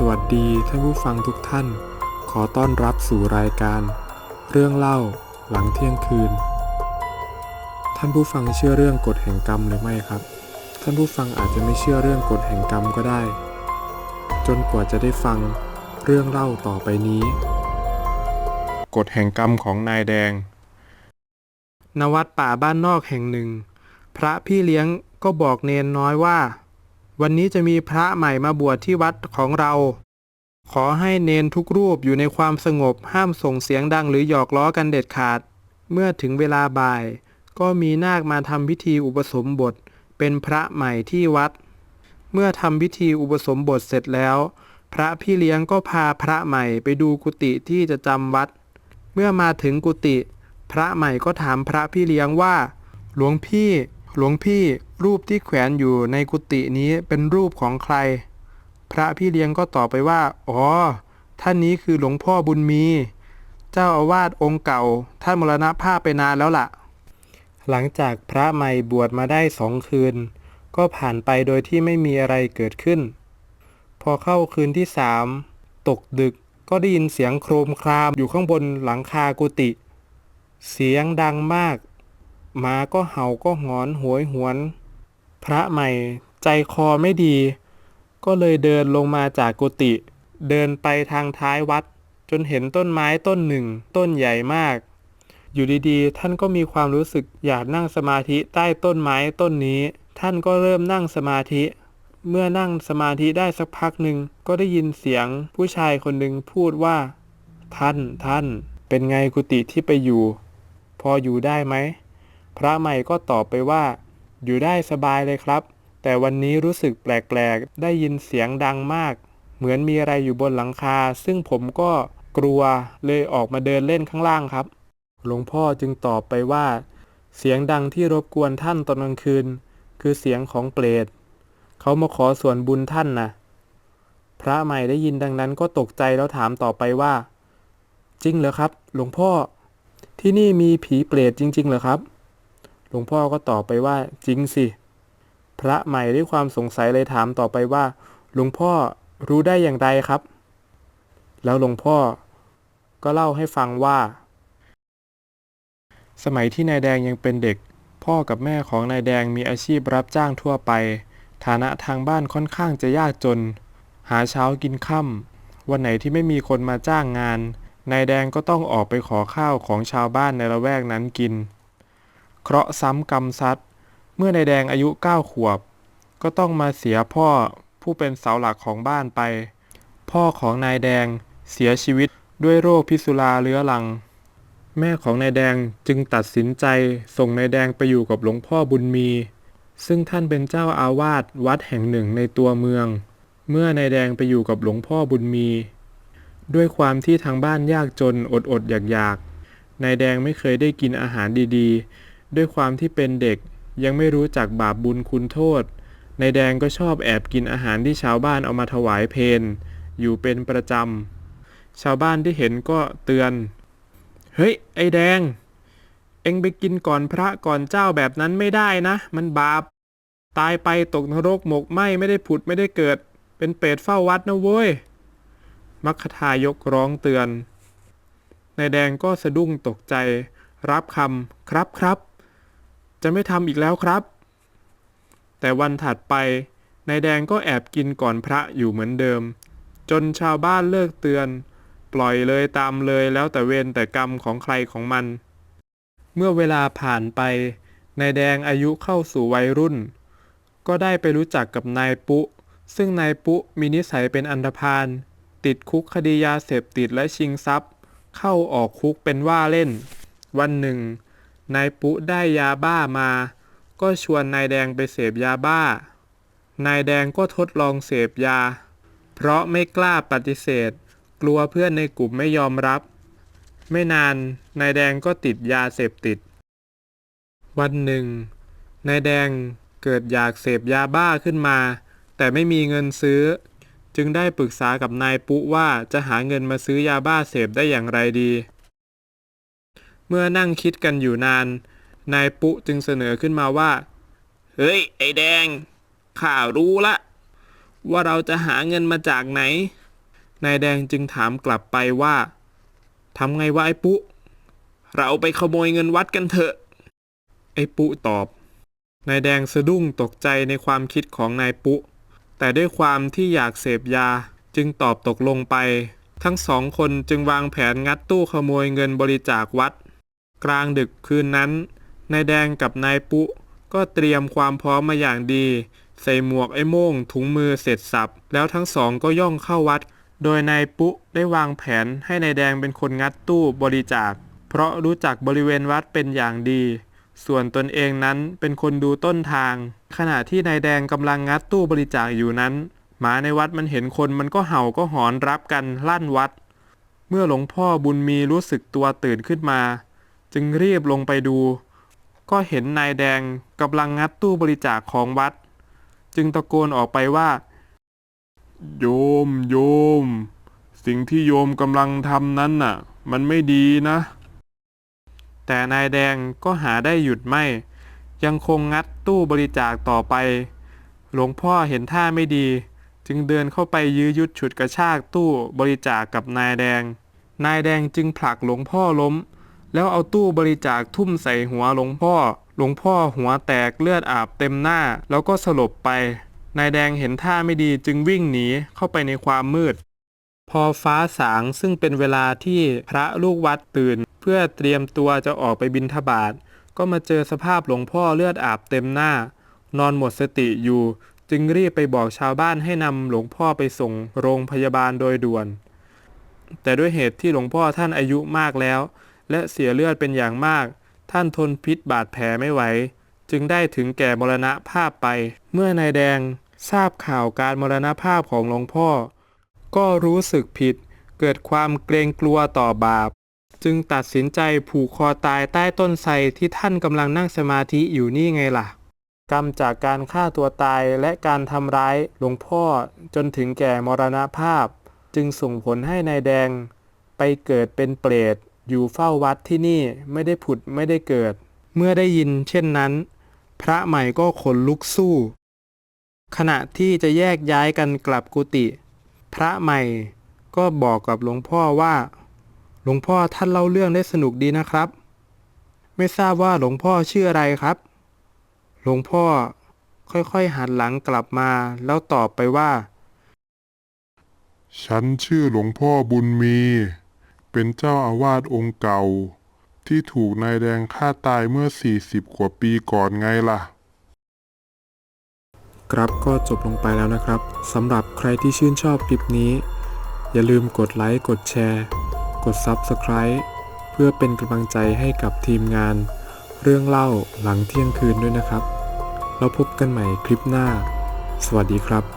สวัสดีท่านผู้ฟังทุกท่าน ขอต้อนรับสู่รายการ เรื่องเล่าหลังเที่ยงคืน ท่านผู้ฟังเชื่อเรื่องกฎแห่งกรรมหรือไม่ครับ ท่านผู้ฟังอาจจะไม่เชื่อเรื่องกฎแห่งกรรมก็ได้ จนกว่าจะได้ฟังเรื่องเล่าต่อไปนี้ กฎแห่งกรรมของนายแดง ณวัดป่าบ้านนอกแห่งหนึ่ง พระพี่เลี้ยงก็บอกเนนน้อยว่า วันนี้จะมีพระใหม่มาบวชที่วัดของเรา ขอให้เนนทุกรูปอยู่ในความสงบห้ามส่งเสียงดังหรือหยอกล้อกันเด็ดขาด เมื่อถึงเวลาบ่าย ก็มีนาคมาทำพิธีอุปสมบท เป็นพระใหม่ที่วัด เมื่อทำพิธีอุปสมบทเสร็จแล้ว พระพี่เลี้ยงก็พาพระใหม่ไปดูกุฏิที่จะจำวัด เมื่อมาถึงกุฏิพระใหม่ก็ถามพระพี่เลี้ยงว่า หลวงพี่ หลวงพี่รูปที่แขวนอยู่ในกุฏินี้เป็นรูปของใคร พระพี่เลี้ยงก็ตอบไปว่า อ๋อ ท่านนี้คือหลวงพ่อบุญมี เจ้าอาวาสองค์เก่า ท่านมรณภาพไปนานแล้วล่ะ หลังจากพระใหม่บวชมาได้สองคืน ก็ผ่านไปโดยที่ไม่มีอะไรเกิดขึ้น พอเข้าคืนที่สามตกดึกก็ได้ยินเสียงโครมครามอยู่ข้างบนหลังคากุฏิเสียงดังมาก หมาก็เห่าก็หอนหวยหวน พระใหม่ใจคอไม่ดี ก็เลยเดินลงมาจากกุฏิเดินไปทางท้ายวัด จนเห็นต้นไม้ต้นหนึ่ง ต้นใหญ่มาก อยู่ดีๆ ท่านก็มีความรู้สึกอยากนั่งสมาธิใต้ต้นไม้ต้นนี้ ท่านก็เริ่มนั่งสมาธิ เมื่อนั่งสมาธิได้สักพักหนึ่งก็ได้ยินเสียง ผู้ชายคนหนึ่งพูดว่า ท่านท่าน เป็นไงกุฏิที่ไปอยู่ พออยู่ได้ไหม พระใหม่ก็ตอบไปว่า อยู่ได้สบายเลยครับ แต่วันนี้รู้สึกแปลกๆ ได้ยินเสียงดังมาก เหมือนมีอะไรอยู่บนหลังคา ซึ่งผมก็กลัวเลยออกมาเดินเล่นข้างล่างครับ หลวงพ่อจึงตอบไปว่า เสียงดังที่รบกวนท่านตอนกลางคืน คือเสียงของเปรตเขามาขอส่วนบุญท่านนะพระใหม่ได้ยินดังนั้นก็ตกใจแล้วถามต่อไปว่า จริงเหรอครับ หลวงพ่อ ที่นี่มีผีเปรตจริง ๆ เหรอครับ หลวงพ่อก็ตอบไปว่าจริงสิ พระใหม่ด้วยความสงสัยเลยถามต่อไปว่า หลวงพ่อรู้ได้อย่างไรครับ แล้วหลวงพ่อก็เล่าให้ฟังว่า สมัยที่นายแดงยังเป็นเด็ก พ่อกับแม่ของนายแดงมีอาชีพรับจ้างทั่วไป ฐานะทางบ้านค่อนข้างจะยากจน หาเช้ากินค่ำวันไหนที่ไม่มีคนมาจ้างงานนายแดงก็ต้องออกไปขอข้าวของชาวบ้านในละแวกนั้นกิน เคราะห์ซ้ำกรรมซัดเมื่อนายแดงอายุเก้าขวบ ก็ต้องมาเสียพ่อผู้เป็นเสาหลักของบ้านไป พ่อของนายแดงเสียชีวิตด้วยโรคพิษสุราเรื้อรัง แม่ของนายแดงจึงตัดสินใจส่งนายแดงไปอยู่กับหลวงพ่อบุญมี ซึ่งท่านเป็นเจ้าอาวาสวัดแห่งหนึ่งในตัวเมือง เมื่อนายแดงไปอยู่กับหลวงพ่อบุญมี ด้วยความที่ทางบ้านยากจนอดอดอยากอยากๆนายแดงไม่เคยได้กินอาหารดีๆ ด้วยความที่เป็นเด็กยังไม่รู้จักบาปบุญคุณโทษ นายแดงก็ชอบแอบกินอาหารที่ชาวบ้านเอามาถวายเพนอยู่เป็นประจำ ชาวบ้านที่เห็นก็เตือน เฮ้ย ไอแดง เอ็งไปกินก่อนพระก่อนเจ้าแบบนั้นไม่ได้นะ มันบาป ตายไปตกนรกหมกไหมไม่ได้ผุดไม่ได้เกิด เป็นเปรตเฝ้าวัดนะเว้ย มัคคทายกร้องเตือน นายแดงก็สะดุ้งตกใจ รับคำครับครับ จะไม่ทำอีกแล้วครับ แต่วันถัดไปนายแดงก็แอบกินก่อนพระอยู่เหมือนเดิม จนชาวบ้านเลิกเตือน ปล่อยเลยตามเลยแล้วแต่เวรแต่กรรมของใครของมัน เมื่อเวลาผ่านไปนายแดงอายุเข้าสู่วัยรุ่น ก็ได้ไปรู้จักกับนายปุ ซึ่งนายปุมีนิสัยเป็นอันธพาลติดคุกคดียาเสพติดและชิงทรัพย์ เข้าออกคุกเป็นว่าเล่น วันหนึ่ง นายปุได้ยาบ้ามา ก็ชวนนายแดงไปเสพยาบ้า นายแดงก็ทดลองเสพยา เพราะไม่กล้าปฏิเสธ กลัวเพื่อนในกลุ่มไม่ยอมรับ ไม่นาน นายแดงก็ติดยาเสพติด วันหนึ่ง นายแดงเกิดอยากเสพยาบ้าขึ้นมา แต่ไม่มีเงินซื้อ จึงได้ปรึกษากับนายปุ๊ว่าจะหาเงินมาซื้อยาบ้าเสพได้อย่างไรดี เมื่อนั่งคิดกันอยู่นาน นายปุจึงเสนอขึ้นมาว่า เฮ้ย ไอแดง ข้ารู้ละ ว่าเราจะหาเงินมาจากไหน นายแดงจึงถามกลับไปว่าทำไงวะไอ้ปุ เราไปขโมยเงินวัดกันเถอะ ไอ้ปุตอบ นายแดงสะดุ้งตกใจในความคิดของนายปุ แต่ด้วยความที่อยากเสพยาจึงตอบตกลงไป ทั้งสองคนจึงวางแผนงัดตู้ขโมยเงินบริจาควัด กลางดึกคืนนั้น นายแดงกับนายปุ๊ก็เตรียมความพร้อมมาอย่างดี ใส่หมวกไอ้โม่งถุงมือเสร็จสับ แล้วทั้งสองก็ย่องเข้าวัด โดยนายปุ๊ได้วางแผนให้นายแดงเป็นคนงัดตู้บริจาค เพราะรู้จักบริเวณวัดเป็นอย่างดี ส่วนตนเองนั้นเป็นคนดูต้นทาง ขณะที่นายแดงกำลังงัดตู้บริจาคอยู่นั้น หมาในวัดมันเห็นคนมันก็เห่าก็หอนรับกันลั่นวัด เมื่อหลวงพ่อบุญมีรู้สึกตัวตื่นขึ้นมา จึงรีบลงไปดู ก็เห็นนายแดงกำลังงัดตู้บริจาคของวัด จึงตะโกนออกไปว่า โยมโยม สิ่งที่โยมกำลังทำนั้นน่ะ มันไม่ดีนะ แต่นายแดงก็หาได้หยุดไม่ ยังคงงัดตู้บริจาคต่อไป หลวงพ่อเห็นท่าไม่ดี จึงเดินเข้าไปยื้อยุดฉุดกระชากตู้บริจาคกับนายแดง นายแดงจึงผลักหลวงพ่อล้ม แล้วเอาตู้บริจาคทุ่มใส่หัวหลวงพ่อ หลวงพ่อหัวแตกเลือดอาบเต็มหน้า แล้วก็สลบไป นายแดงเห็นท่าไม่ดีจึงวิ่งหนีเข้าไปในความมืด พอฟ้าสางซึ่งเป็นเวลาที่พระลูกวัดตื่น เพื่อเตรียมตัวจะออกไปบิณฑบาตก็มาเจอสภาพหลวงพ่อเลือดอาบเต็มหน้า นอนหมดสติอยู่ จึงรีบไปบอกชาวบ้านให้นำหลวงพ่อไปส่งโรงพยาบาลโดยด่วน แต่ด้วยเหตุที่หลวงพ่อท่านอายุมากแล้ว และเสียเลือดเป็นอย่างมาก ท่านทนพิษบาดแผลไม่ไหว จึงได้ถึงแก่มรณภาพไป เมื่อนายแดงทราบข่าวการมรณภาพของหลวงพ่อ ก็รู้สึกผิด เกิดความเกรงกลัวต่อบาป จึงตัดสินใจผูกคอตายใต้ต้นไทรที่ท่านกำลังนั่งสมาธิอยู่นี่ไงล่ะ กรรมจากการฆ่าตัวตายและการทำร้ายหลวงพ่อจนถึงแก่มรณภาพ จึงส่งผลให้นายแดงไปเกิดเป็นเปรต อยู่เฝ้าวัดที่นี่ไม่ได้ผุดไม่ได้เกิด เมื่อได้ยินเช่นนั้น พระใหม่ก็ขนลุกสู้ ขณะที่จะแยกย้ายกันกลับกุฏิพระใหม่ก็บอกกับหลวงพ่อว่า หลวงพ่อท่านเล่าเรื่องได้สนุกดีนะครับ ไม่ทราบว่าหลวงพ่อชื่ออะไรครับ หลวงพ่อค่อยๆหันหลังกลับมาแล้วตอบไปว่า ฉันชื่อหลวงพ่อบุญมี เป็นเจ้าอาวาสองค์เก่า ที่ถูกนายแดงฆ่าตายเมื่อ 40 กว่าปีก่อนไงล่ะ ครับก็จบลงไปแล้วนะครับสำหรับใครที่ชื่นชอบคลิปนี้ อย่าลืมกดไลค์กดแชร์ กด Subscribe เพื่อเป็นกำลังใจให้กับทีมงาน เรื่องเล่าหลังเที่ยงคืนด้วยนะครับ แล้วพบกันใหม่คลิปหน้า สวัสดีครับ